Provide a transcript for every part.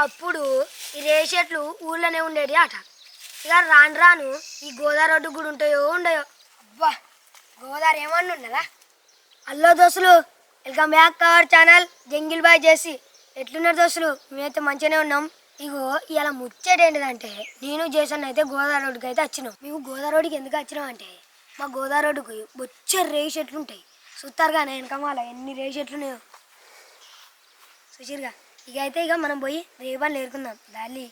ఒకప్పుడు ఈ రేషెట్లు ఊళ్ళోనే ఉండేది అట ఇక రాను రాను ఈ గోదావరి రోడ్డు కూడా ఉంటాయో ఉండయో? అబ్బా గోదావరి ఏమన్నా ఉన్నదా? హలో దోస్తులు welcome back cover channel jungle boy చేసి ఎట్లున్నారు దోస్తులు? మేమైతే మంచిగానే ఉన్నాం. ఇగో ఇలా ముచ్చట ఏంటిదంటే నేను చేసాను అయితే గోదావరి రోడ్డుకి అయితే వచ్చినాం. మేము గోదావరి రోడ్డుకి ఎందుకు వచ్చినాం అంటే మా గోదావరి రోడ్డుకి బొచ్చ రేయి చెట్లు ఉంటాయి చూస్తారుగా నేను వెనకమాల ఎన్ని రేయి చెట్లు ఉన్నాయో ఇక అయితే ఇక మనం పోయి రేపాలు నేర్కుందాం. దాలి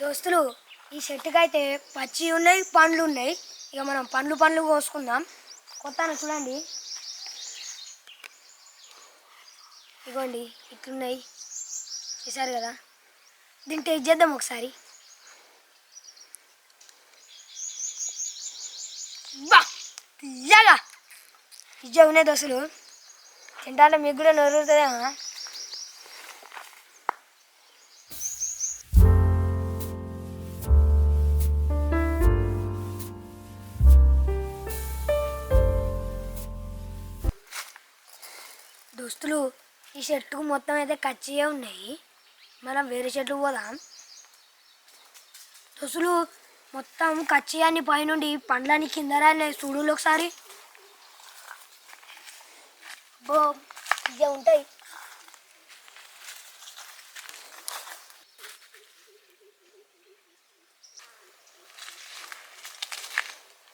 దోస్తులు ఈ చెట్టుకి అయితే పచ్చి ఉన్నాయి పండ్లు ఉన్నాయి. ఇక మనం పండ్లు పండ్లు కోసుకుందాం. కొత్త చూడండి. ఇగోండి ఇట్లున్నాయి. చూసారు కదా? దీన్ని టేస్ట్ చేద్దాం ఒకసారి. బా! తీయగా! తీయగా ఉన్నాయి దోస్తులు తింటాంటే మీకు కూడా నోరుతుందేమా దోస్తులు ఈ చెట్టుకు మొత్తం అయితే కచ్చియే ఉన్నాయి. మనం వేరే షర్టు పోదాం. దుస్తులు మొత్తం కచ్చియాన్ని పైనుండి పండ్లని కింద రాలినాయి ఒకసారి. ఓ ఇదే ఉంటాయి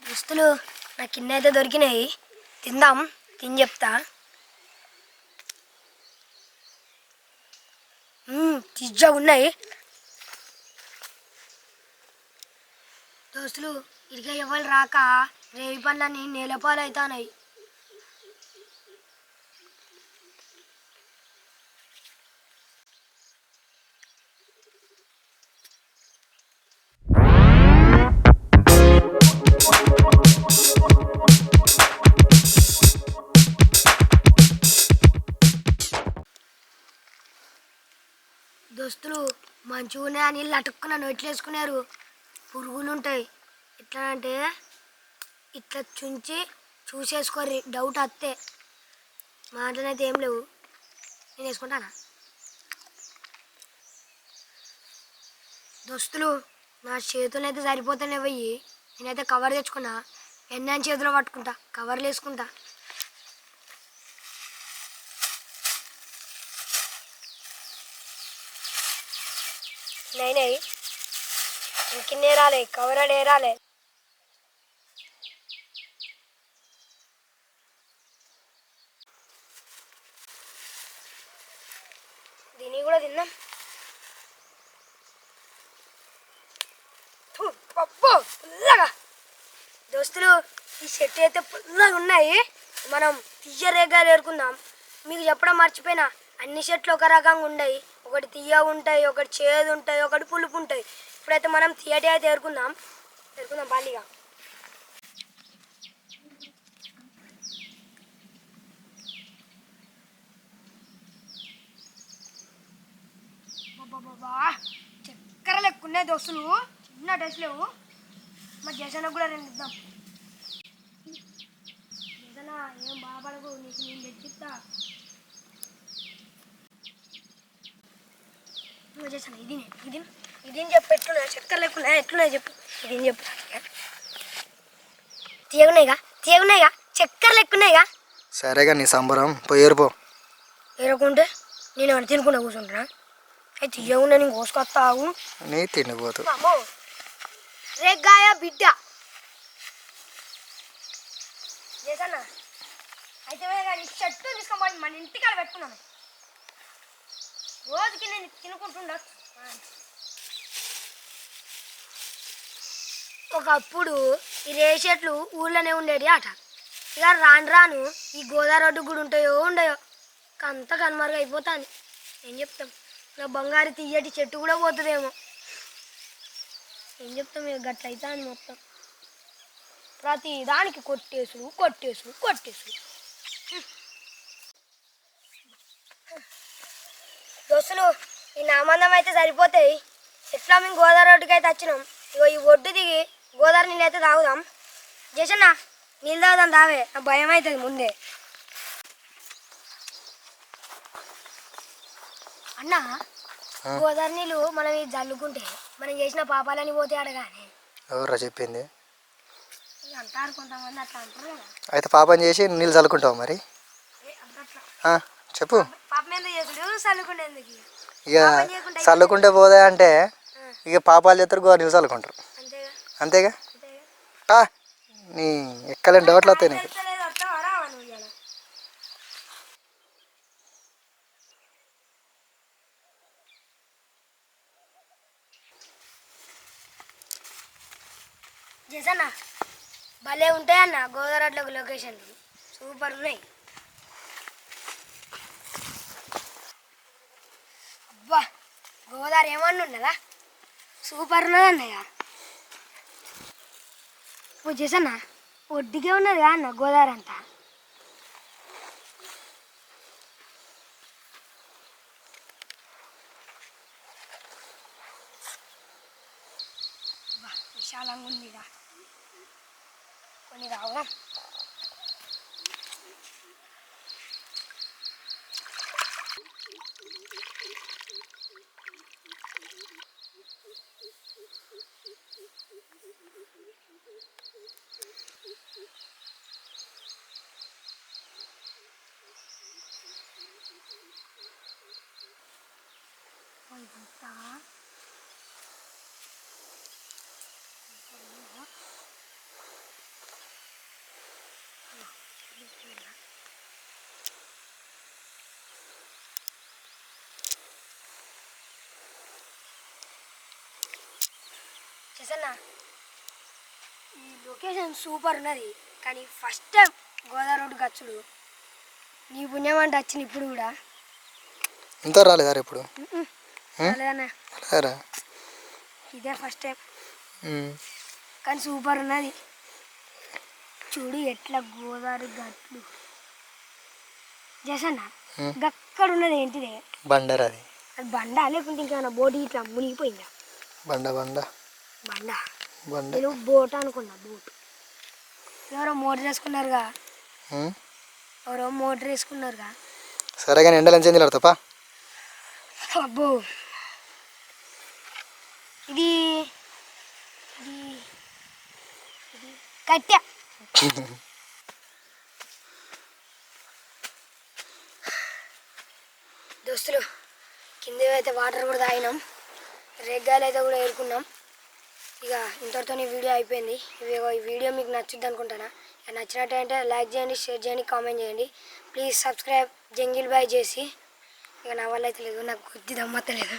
దుస్తులు నా కింద అయితే దొరికినాయి. తిందాం తిని చెప్తా. తిజ్జా ఉన్నాయి. దోస్తులు ఇదిగా ఇవ్వాలి రాక? రేవి పనులన్నీ నేలపాలు అవుతాయి మంచిగా ఆ నీళ్ళు అటుక్కున వేసుకున్నారు పురుగులు ఉంటాయి ఎట్లా అంటే ఇట్లా చుంచి చూసేసుకోర్రి. డౌట్ వస్తే మా దాంట్లో అయితే ఏం లేవు. నేను వేసుకుంటానా దోస్తులు నా చేతులు అయితే సరిపోతున్నాయి పోయి నేనైతే కవర్ తెచ్చుకున్నా. ఎన్న చేతిలో పట్టుకుంటా? కవర్లు వేసుకుంటా నైనాయి ఇంకిన్నే రాలే కవరడే రాలే. దీన్ని కూడా తిందాం. పప్పు పుల్లగా. దోస్తులు ఈ చెట్టు అయితే పుల్లగా ఉన్నాయి. మనం తీయరేగా ఏరుకుందాం. మీకు చెప్పడం మర్చిపోయినా అన్ని చెట్లు ఒక రకంగా ఉన్నాయి ఒకటి తీయ ఉంటాయి ఒకటి చేదు ఉంటాయి ఒకటి పులుపు ఉంటాయి. ఇప్పుడైతే మనం తీయటి అయితే ఎరుకుందాం. ఎరుకుందాం బాలిగా. చక్కెర లెక్కున్నాయి దోస్తులు. చిన్న టేస్ట్ లేవు. మా జసనకు కూడా రెండు ఇద్దాం. జసన ఏం బాధపడకు నీకు నేను తెచ్చిస్తా. నువ్వు చేసాను ఇది ఇది ఇది చెప్పు చక్కెర ఉన్నాయి ఎట్లున్నాయి చెప్పు. ఇది చెప్పు తీయగున్నాయిగా? తీయగున్నాయిగా? చక్కెర లెక్క ఉన్నాయిగా సరేగా నీ సంబరం. పోయేరు పో. ఏరకుంటే నేను అని తినుకుంటా కూర్చుంటున్నా? అయితే తీయగున్నా నేను కోసుకొస్తావు? నీ తిండిపోతు అమ్మో! రేగాయ బిడ్డ! చేసన్నా అయితే కానీ మన ఇంటికాడ పెట్టుకున్నాను. రోజుకి నేను తినుకుంటుండ. ఒకప్పుడు ఈ రే చెట్లు ఊళ్ళోనే ఉండేది అట ఇక రాను రాను ఈ గోదావరి రోడ్డు కూడా ఉంటాయో ఉండయో అంత కనుమరుగు అయిపోతాను ఏం చెప్తాం? నా బంగారు తీయటి చెట్టు కూడా పోతుందేమో. ఏం చెప్తాం? ఇక గట్లయితే అని మొత్తం. ప్రతి దానికి కొట్టేసుడు కొట్టేసుడు కొట్టేసుడు. బస్సులు ఈ నామందం అయితే సరిపోతాయి. ఎట్లా మేము గోదావరి రోడ్డుకి అయితే వచ్చినాం. ఇగో ఈ ఒడ్డు దిగి గోదావరి నీళ్ళు అయితే తాగుదాం. చేసిన నీళ్ళు తాగుదాం తావే. నా భయం అవుతుంది ముందే. అన్న గోదావరి నీళ్ళు మనం ఇది జల్లుకుంటే మనం చేసిన పాపాలని పోతే అడగానే ఎవరు చెప్పింది? అంటారు కొంతమంది అట్లా అంటారు అయితే పాపం చేసి నీళ్ళు చల్లుకుంటావు మరి? చెప్పు. ఇక? చల్లుకుంటే పోదా అంటే ఇక పాపాలు చేస్తారు గో నీళ్ళు చల్లుకుంటారు అంతేగా? నీ ఎక్కలేని డౌట్లు వస్తాయి నీకు. భలే ఉంటాయి అన్న గోదావరిలో లొకేషన్లు సూపర్ ఉన్నాయి. గోదావరి ఏమన్నా ఉన్నదా? సూపర్ ఉన్నది అన్నయ్య. ఓ చేసన్నా ఒడ్డుకే ఉన్నది కా అన్న గోదావరి అంతా. విశాలంగా ఉంది కొన్ని రావా ఇదంతా చేసన్నా ఈ లొకేషన్ సూపర్ ఉన్నది కానీ ఫస్ట్ టైం గోదావరి రోడ్డు గచ్చుడు నీ పుణ్యం అంటే వచ్చింది ఇప్పుడు కూడా. ఇంత రాలేదా ఇప్పుడు? ఇదే ఫస్ట్ టైం. కానీ సూపర్ ఉన్నది చూడు ఎట్లా గోదావరి గట్లు జసన్న హ్మ్. గక్కడ ఉన్నది ఏంటిదే బండరా అది అది బండ లేకుంటే ఇంకేమైనా బోట్ ఇట్లా మునిగిపోయిందా బండ బండ బండ బండ నేను బోట్ అనుకున్నా బోట్ ఎవరో మోటార్ వేసుకున్నారుగా. ఎవరో మోటార్ వేసుకున్నారుగా సరే కానీ ఎండలు తప్ప అబ్బో ఇది ఇది కట్ట. దోస్తులు కింద అయితే వాటర్ కూడా తాగినాం రేగ్గాయలు అయితే కూడా ఏరుకున్నాం. ఇక ఇంతటితో ఈ వీడియో అయిపోయింది. ఇవి ఈ వీడియో మీకు నచ్చుద్ది అనుకుంటానా? ఇక నచ్చినట్టయితే లైక్ చేయండి షేర్ చేయండి కామెంట్ చేయండి. ప్లీజ్ సబ్స్క్రైబ్ జంగిల్ బాయ్ చేసి. ఇక నా వల్ల అయితే లేదు నాకు కొద్ది దమ్మత్తలేదు